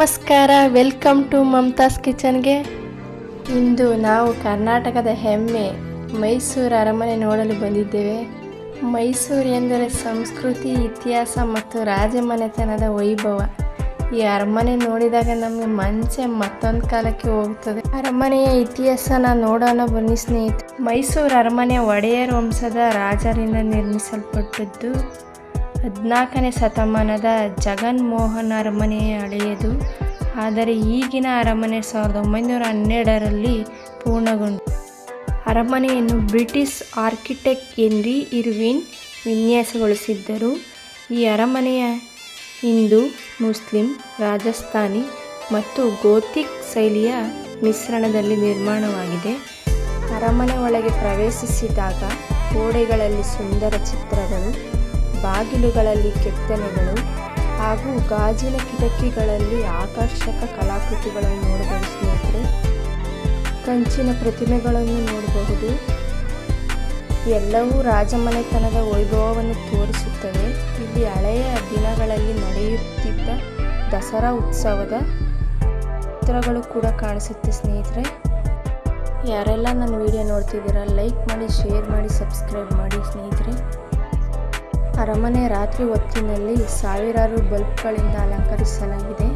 ನಮಸ್ಕಾರ welcome to ಮಮತಾಸ್ ಕಿಚನ್ಗೆ ಇಂದು ನಾವು ಕರ್ನಾಟಕದ ಹೆಮ್ಮೆ, ಮೈಸೂರು ಅರಮನೆ ನೋಡಲು ಬಂದಿದ್ದೇವೆ. ಮೈಸೂರು ಎಂದರೆ ಸಂಸ್ಕೃತಿ, ಇತಿಹಾಸ ಮತ್ತು ರಾಜಮನೆತನದ ವೈಭವ. ಈ ಅರಮನೆ ನೋಡಿದಾಗ ನಮಗೆ ಮನಸ್ಸೆ ಮತ್ತೊಂದು ಕಾಲಕ್ಕೆ ಹೋಗುತ್ತದೆ. ಅರಮನೆಯ ಇತಿಹಾಸನ ನೋಡೋಣ ಬನ್ನಿ ಸ್ನೇಹಿತ ಮೈಸೂರು ಅರಮನೆ ಒಡೆಯರ್ ವಂಶದ ರಾಜರಿಂದ ನಿರ್ಮಿಸಲ್ಪಟ್ಟದ್ದು ಹದಿನಾಲ್ಕನೇ ಶತಮಾನದ ಜಗನ್ಮೋಹನ್ ಅರಮನೆ ಹಳೆಯದು ಆದರೆ ಈಗಿನ ಅರಮನೆ ಸಾವಿರದ ಒಂಬೈನೂರ ಹನ್ನೆರಡರಲ್ಲಿ ಪೂರ್ಣಗೊಂಡು. ಅರಮನೆಯನ್ನು ಬ್ರಿಟಿಷ್ ಆರ್ಕಿಟೆಕ್ಟ್ ಎನ್ರಿ ಇರ್ವಿನ್ ವಿನ್ಯಾಸಗೊಳಿಸಿದ್ದರು. ಈ ಅರಮನೆಯ ಹಿಂದೂ, ಮುಸ್ಲಿಂ, ರಾಜಸ್ಥಾನಿ ಮತ್ತು ಗೋತಿಕ್ ಶೈಲಿಯ ಮಿಶ್ರಣದಲ್ಲಿ ನಿರ್ಮಾಣವಾಗಿದೆ. ಅರಮನೆ ಒಳಗೆ ಪ್ರವೇಶಿಸಿದಾಗ ಗೋಡೆಗಳಲ್ಲಿ ಸುಂದರ ಚಿತ್ರಗಳು ಬಾಗಿಲುಗಳಲ್ಲಿ ಕೆತ್ತನೆಗಳು ಹಾಗೂ ಗಾಜಿನ ಕಿಟಕಿಗಳಲ್ಲಿ ಆಕರ್ಷಕ ಕಲಾಕೃತಿಗಳನ್ನು ನೋಡಬಹುದು ಸ್ನೇಹಿತರೆ. ಕಂಚಿನ ಪ್ರತಿಮೆಗಳನ್ನು ನೋಡಬಹುದು. ಎಲ್ಲವೂ ರಾಜಮನೆತನದ ವೈಭವವನ್ನು ತೋರಿಸುತ್ತವೆ. ಇಲ್ಲಿ ಹಳೆಯ ದಿನಗಳಲ್ಲಿ ನಡೆಯುತ್ತಿದ್ದ ದಸರಾ ಉತ್ಸವದ ಚಿತ್ರಗಳು ಕೂಡ ಕಾಣಿಸುತ್ತೆ ಸ್ನೇಹಿತರೆ. ಯಾರೆಲ್ಲ ನನ್ನ ವಿಡಿಯೋ ನೋಡ್ತಿದ್ದೀರಾ, ಲೈಕ್ ಮಾಡಿ, ಶೇರ್ ಮಾಡಿ, ಸಬ್ಸ್ಕ್ರೈಬ್ ಮಾಡಿ ಸ್ನೇಹಿತರೆ. ಅರಮನೆ ರಾತ್ರಿ ಹೊತ್ತಿನಲ್ಲಿ ಸಾವಿರಾರು ಬಲ್ಬ್ಗಳಿಂದ ಅಲಂಕರಿಸಲಾಗಿದೆ.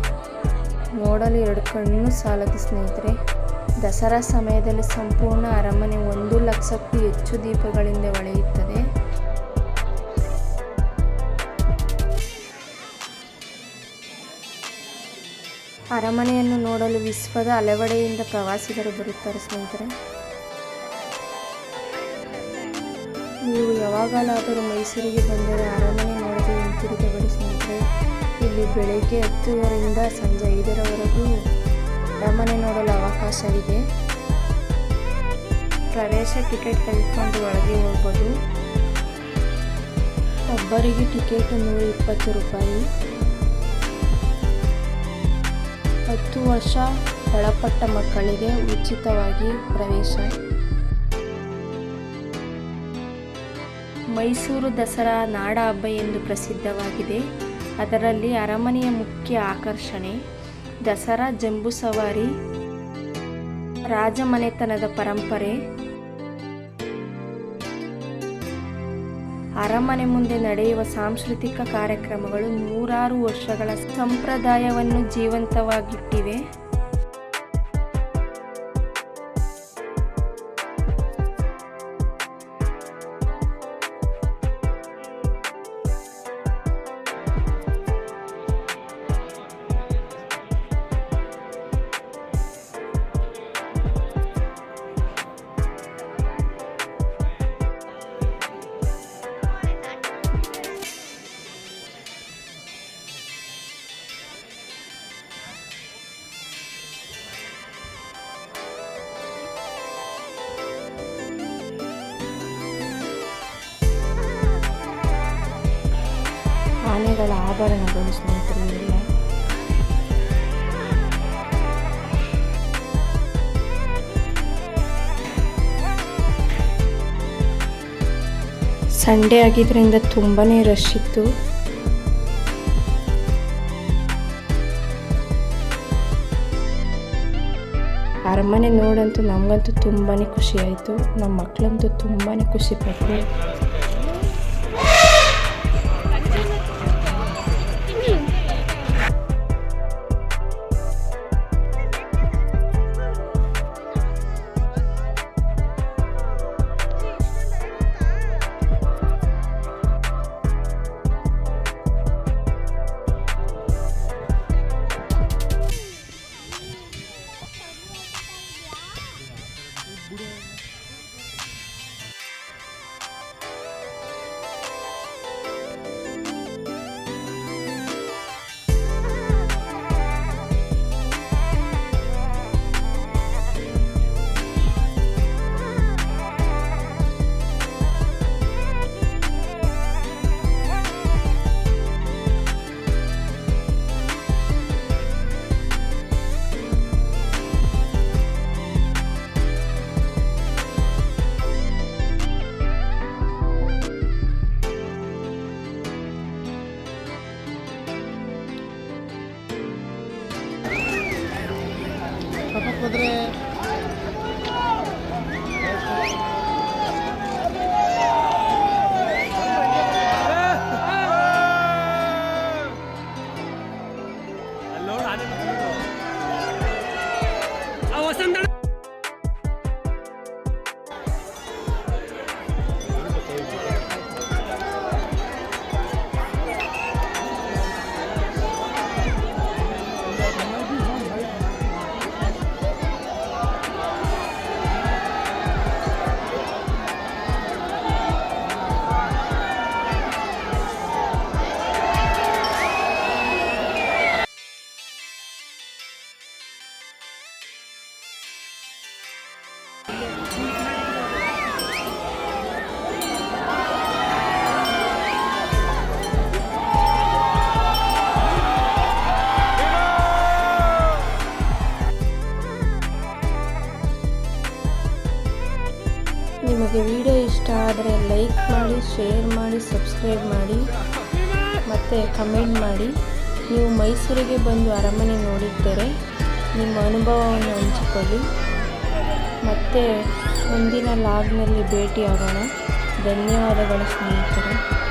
ನೋಡಲು ಎರಡು ಕಣ್ಣು ಸಾಲದು ಸ್ನೇಹಿತರೆ, ದಸರಾ ಸಮಯದಲ್ಲಿ ಸಂಪೂರ್ಣ ಅರಮನೆ ಒಂದು ಲಕ್ಷಕ್ಕೂ ಹೆಚ್ಚು ದೀಪಗಳಿಂದ ಹೊಳೆಯುತ್ತದೆ ಅರಮನೆಯನ್ನು ನೋಡಲು ವಿಶ್ವದ ಹಲವೆಡೆಯಿಂದ ಪ್ರವಾಸಿಗರು ಬರುತ್ತಾರೆ ಸ್ನೇಹಿತರೆ. ನೀವು ಯಾವಾಗಲಾದರೂ ಮೈಸೂರಿಗೆ ಬಂದರೆ ಅರಮನೆ ಸ್ನೇಹಿತರೆ ಇಲ್ಲಿ ಬೆಳಗ್ಗೆ ಹತ್ತುವರಿಂದ ಸಂಜೆ ಐದರವರೆಗೂ ಅರಮನೆ ನೋಡಲು ಅವಕಾಶವಿದೆ. ಪ್ರವೇಶ ಟಿಕೆಟ್ ತೆಗೆದುಕೊಂಡು ಒಳಗೆ ಹೋಗ್ಬೋದು. ಒಬ್ಬರಿಗೆ ಟಿಕೆಟ್ ನೂರ ಇಪ್ಪತ್ತು ರೂಪಾಯಿ. ಹತ್ತು ವರ್ಷ ಒಳಪಟ್ಟ ಮಕ್ಕಳಿಗೆ ಉಚಿತವಾಗಿ ಪ್ರವೇಶ. ಮೈಸೂರು ದಸರಾ ನಾಡ ಹಬ್ಬ ಎಂದು ಪ್ರಸಿದ್ಧವಾಗಿದೆ. ಅದರಲ್ಲಿ ಅರಮನೆಯ ಮುಖ್ಯ ಆಕರ್ಷಣೆ, ದಸರಾ ಜಂಬೂ ಸವಾರಿ ರಾಜಮನೆತನದ ಪರಂಪರೆ, ಅರಮನೆ ಮುಂದೆ ನಡೆಯುವ ಸಾಂಸ್ಕೃತಿಕ ಕಾರ್ಯಕ್ರಮಗಳು ನೂರಾರು ವರ್ಷಗಳ ಸಂಪ್ರದಾಯವನ್ನು ಜೀವಂತವಾಗಿಟ್ಟಿವೆ. ಆನೆಗಳ ಆಭರಣಗಳು ಸ್ನೇಹಿತರು. ಇವೆಲ್ಲ ಸಂಡೇ ಆಗಿದ್ದರಿಂದ ತುಂಬಾನೇ ರಶ್ ಇತ್ತು. ಅರಮನೆ ನೋಡಂತೂ ನಮಗಂತೂ ತುಂಬಾ ಖುಷಿ ಆಯಿತು. ನಮ್ಮ ಮಕ್ಕಳಂತೂ ತುಂಬಾ ಖುಷಿ ಆಸ್ಪತ್ರೆ ನಿಮಗೆ ವಿಡಿಯೋ ಇಷ್ಟ ಆದರೆ ಲೈಕ್ ಮಾಡಿ, ಶೇರ್ ಮಾಡಿ, ಸಬ್ಸ್ಕ್ರೈಬ್ ಮಾಡಿ ಮತ್ತು ಕಮೆಂಟ್ ಮಾಡಿ. ನೀವು ಮೈಸೂರಿಗೆ ಬಂದು ಅರಮನೆ ನೋಡಿದ್ದರೆ ನಿಮ್ಮ ಅನುಭವವನ್ನು ಹಂಚಿಕೊಳ್ಳಿ. ಮತ್ತು ಮುಂದಿನ ಲಾಗ್ನಲ್ಲಿ ಭೇಟಿಯಾಗೋಣ. ಧನ್ಯವಾದಗಳು ಸ್ನೇಹಿತರೆ.